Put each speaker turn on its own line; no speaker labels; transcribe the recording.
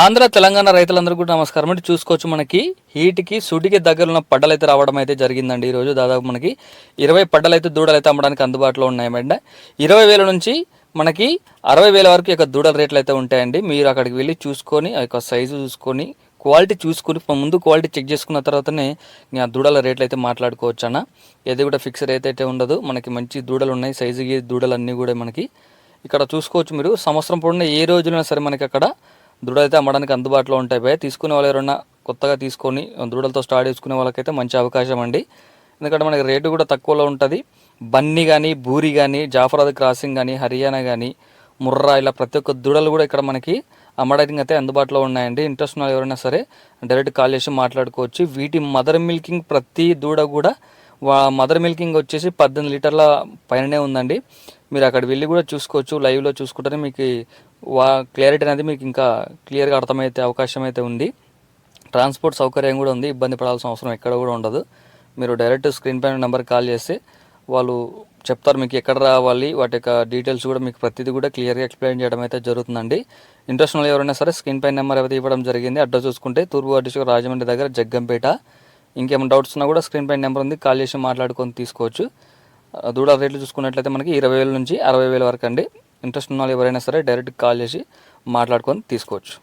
ఆంధ్ర తెలంగాణ రైతులందరూ కూడా నమస్కారం అండి. చూసుకోవచ్చు మనకి హీట్కి సుడికి దగ్గరలో ఉన్న పడ్డలు అయితే రావడం అయితే జరిగిందండి ఈరోజు. దాదాపు మనకి ఇరవై పడ్డలు అయితే దూడలు అయితే అమ్మడానికి అందుబాటులో ఉన్నాయండి ఇరవై వేల నుంచి మనకి అరవై వేల వరకు యొక్క దూడల రేట్లు అయితే ఉంటాయండి. మీరు అక్కడికి వెళ్ళి చూసుకొని ఆ యొక్క సైజు చూసుకొని క్వాలిటీ చూసుకొని ముందు క్వాలిటీ చెక్ చేసుకున్న తర్వాతనే ఆ దూడల రేట్లు అయితే మాట్లాడుకోవచ్చు అన్న. ఏది కూడా ఫిక్స్డ్ అయితే అయితే ఉండదు. మనకి మంచి దూడలు ఉన్నాయి. సైజు దూడలు అన్నీ కూడా మనకి ఇక్కడ చూసుకోవచ్చు మీరు. సంవత్సరం పొడిన ఏ రోజులైనా సరే మనకి అక్కడ దూడలు అయితే అమ్మడానికి అందుబాటులో ఉంటాయి భయ తీసుకునే వాళ్ళు ఎవరైనా కొత్తగా తీసుకొని దూడలతో స్టార్ట్ చేసుకునే వాళ్ళకైతే మంచి అవకాశం అండి. ఎందుకంటే మనకి రేటు కూడా తక్కువలో ఉంటుంది. బన్నీ కానీ బూరి కానీ జాఫరాబాద్ క్రాసింగ్ కానీ హర్యానా కానీ ముర్రా ఇలా ప్రతి ఒక్క దూడలు కూడా ఇక్కడ మనకి అమ్మడానికి అయితే అందుబాటులో ఉన్నాయండి. ఇంట్రెస్ట్ ఉన్న ఎవరైనా సరే డైరెక్ట్ కాల్ చేసి మాట్లాడుకోవచ్చు. వీటి మదర్ మిల్కింగ్ ప్రతి దూడ కూడా మదర్ మిల్కింగ్ వచ్చేసి పద్దెనిమిది లీటర్ల పైననే ఉందండి. మీరు అక్కడ వెళ్ళి కూడా చూసుకోవచ్చు లైవ్లో చూసుకుంటేనే మీకు వా క్లారిటీ అనేది మీకు ఇంకా క్లియర్గా అర్థమైతే అవకాశం అయితే ఉంది. ట్రాన్స్పోర్ట్ సౌకర్యం కూడా ఉంది ఇబ్బంది పడాల్సిన అవసరం ఎక్కడ కూడా ఉండదు. మీరు డైరెక్ట్ స్క్రీన్ పైన నెంబర్ కాల్ చేస్తే వాళ్ళు చెప్తారు మీకు ఎక్కడ రావాలి వాటి యొక్క డీటెయిల్స్ కూడా మీకు ప్రతిదీ కూడా క్లియర్గా ఎక్స్ప్లెయిన్ చేయడం అయితే జరుగుతుందండి. ఇంట్రెస్ట్ ఉన్న ఎవరైనా సరే స్క్రీన్ పైన నెంబర్ అయితే ఇవ్వడం జరిగింది అడ్రస్ చూసుకుంటే తూర్పు డిస్ట్రిక్ట్ రాజమండ్రి దగ్గర జగ్గంపేట. ఇంకేమైనా డౌట్స్ ఉన్నా కూడా స్క్రీన్ పైన నెంబర్ ఉంది కాల్ చేసి మాట్లాడుకొని తీసుకోవచ్చు. దూడ రేట్లు చూసుకున్నట్లయితే మనకి ఇరవై వేల నుంచి అరవై వేల వరకు అండి. ఇంట్రెస్ట్ ఉన్న వాళ్ళు ఎవరైనా సరే డైరెక్ట్ కాల్ చేసి మాట్లాడుకొని తీసుకోవచ్చు.